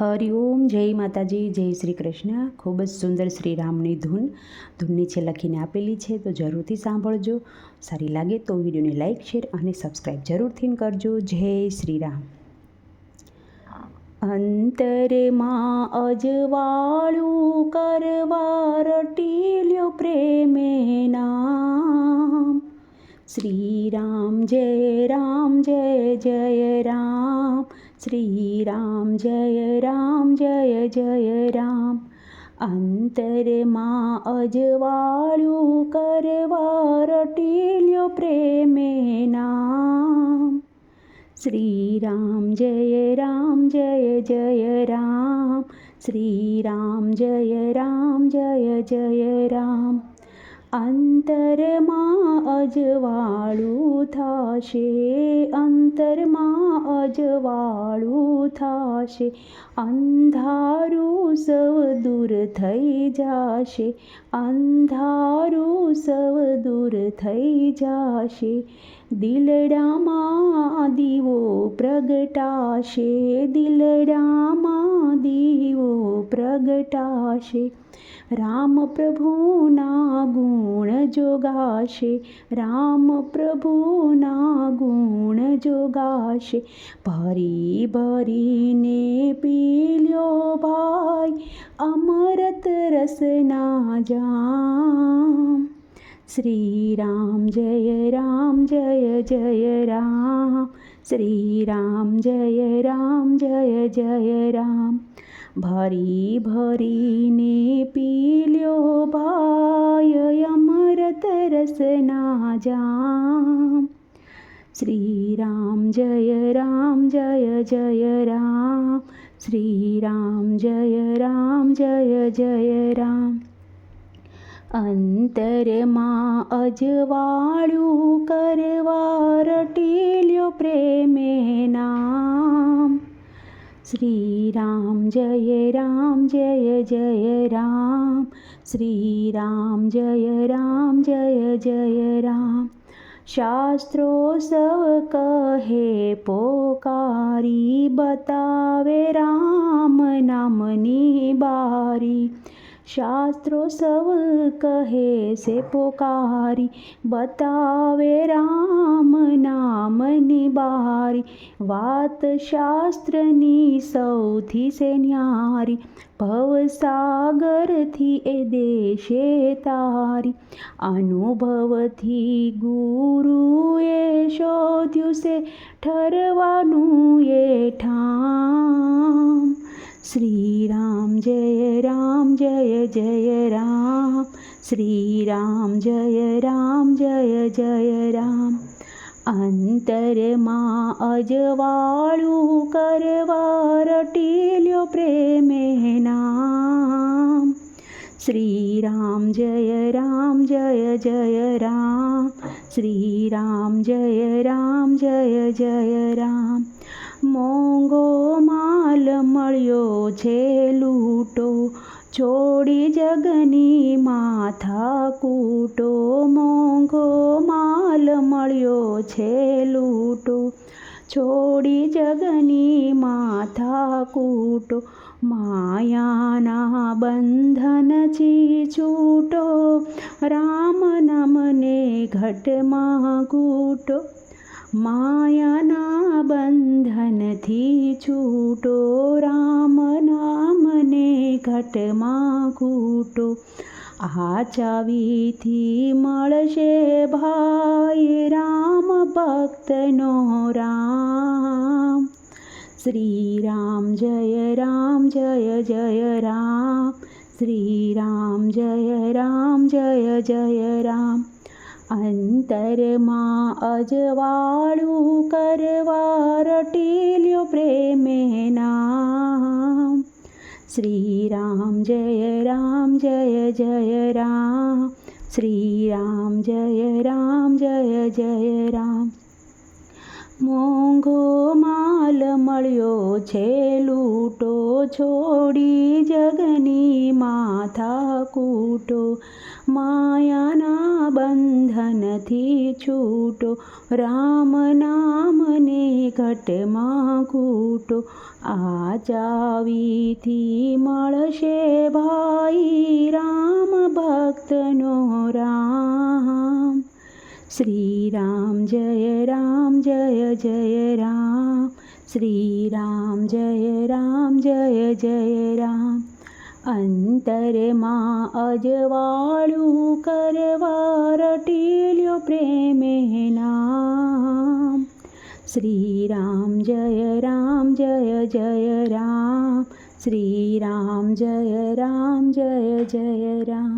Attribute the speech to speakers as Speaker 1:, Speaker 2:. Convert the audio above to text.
Speaker 1: હરિઓમ જય માતાજી, જય શ્રી કૃષ્ણ. ખૂબ જ સુંદર શ્રીરામની ધૂન. ધૂન નીચે લખીને આપેલી છે તો જરૂરથી સાંભળજો. સારી લાગે તો વિડીયોને લાઇક શેર અને સબસ્ક્રાઈબ જરૂરથી કરજો. જય શ્રી રામ. અંતરમાં અજવાળું કરવા રટીલ્યો પ્રેમે નામ. શ્રી રામ જય રામ શ્રી રામ જય રામ જય જય રામ અંતરમાં અજવાળું કરવા રટીલ્યો પ્રેમે નામ શ્રી રામ જય રામ જય જય રામ શ્રી રામ જય રામ જય જય રામ અંતરમાં અજવાળું થશે, અંતરમાં અજવાળું થશે. અંધારું સવ દૂર થઈ જશે, અંધારું સવ દૂર થઈ જશે. દિલડામાં દીવો પ્રગટાશે દિલડામાં દીવો પ્રગટાશે રામ પ્રભુના ગુણ જોગાશે રામ પ્રભુના ગુણ જોગાશે ભરી ભરીને પીલ્યો ભાઈ અમરત રસના જામ શ્રી રામ જય રામ જય જય રામ શ્રી રામ જય રામ જય જય રામ ભરી ભરીને પીલ્યો ભાય અમૃત રસના જામ શ્રી રામ જય રામ જય જય રામ શ્રી રામ જય રામ જય જય રામ અંતરમાં અજવાળું કરવા રટીલ્યો પ્રેમે નામ શ્રી રામ જય રામ જય જય રામ શ્રી રામ જય રામ જય જય રામ શાસ્ત્રો સૌ કહે પોકારી બતાવે રામ નામની બારી શાસ્ત્રો સૌ કહે છે, પોકારી બતાવે રામ નામની બારી. વાત શાસ્ત્રની સૌથી છે ન્યારી ભવસાગરથી એ દેશે તારી. અનુભવથી ગુરુએ શોધ્યું છે, ઠરવાનું એ ઠામ. શ્રી જય રામ શ્રી રામ જય રામ જય જય રામ અંતરમાં અજવાળું કરવા રટીલ્યો પ્રેમે નામ શ્રી રામ જય રામ જય જય રામ શ્રી રામ જય રામ જય જય રામ મોંઘો માલ મળ્યો છે લૂંટો છોડી જગની માથા કૂટો, મોંઘો માલ મળ્યો છે લૂટો. છોડી જગની માથા કૂટો, માયાના બંધનથી છૂટો. રામ નામને ઘટમાં ઘૂટો માયાના બંધનથી છૂટો. રામ નામને ઘટમાં કૂટો આ ચાવીથી મળશે ભાઈ રામ ભક્તનો રામ. શ્રી રામ જય રામ, જય જય રામ. શ્રી રામ જય રામ, જય જય રામ. અંતરમાં અજવાળું કરવા રટીલ્યો પ્રેમે નામ. શ્રી રામ જય રામ જય જય રામ શ્રી રામ જય રામ જય જય રામ મોંઘો માલ મળ્યો છે, લૂટો, છોડી જગની માથા કૂટો. માયાના બંધનથી છૂટો રામ નામને ઘટમાં કૂટો આ ચાવીથી મળશે ભાઈ રામ ભક્તનો રામ શ્રી રામ જય રામ જય જય રામ શ્રી રામ જય રામ જય જય રામ અંતરમાં અજવાળું કરવા રટીલ્યો પ્રેમે નામ. શ્રી રામ જય રામ, જય જય રામ. શ્રી રામ જય રામ, જય જય રામ.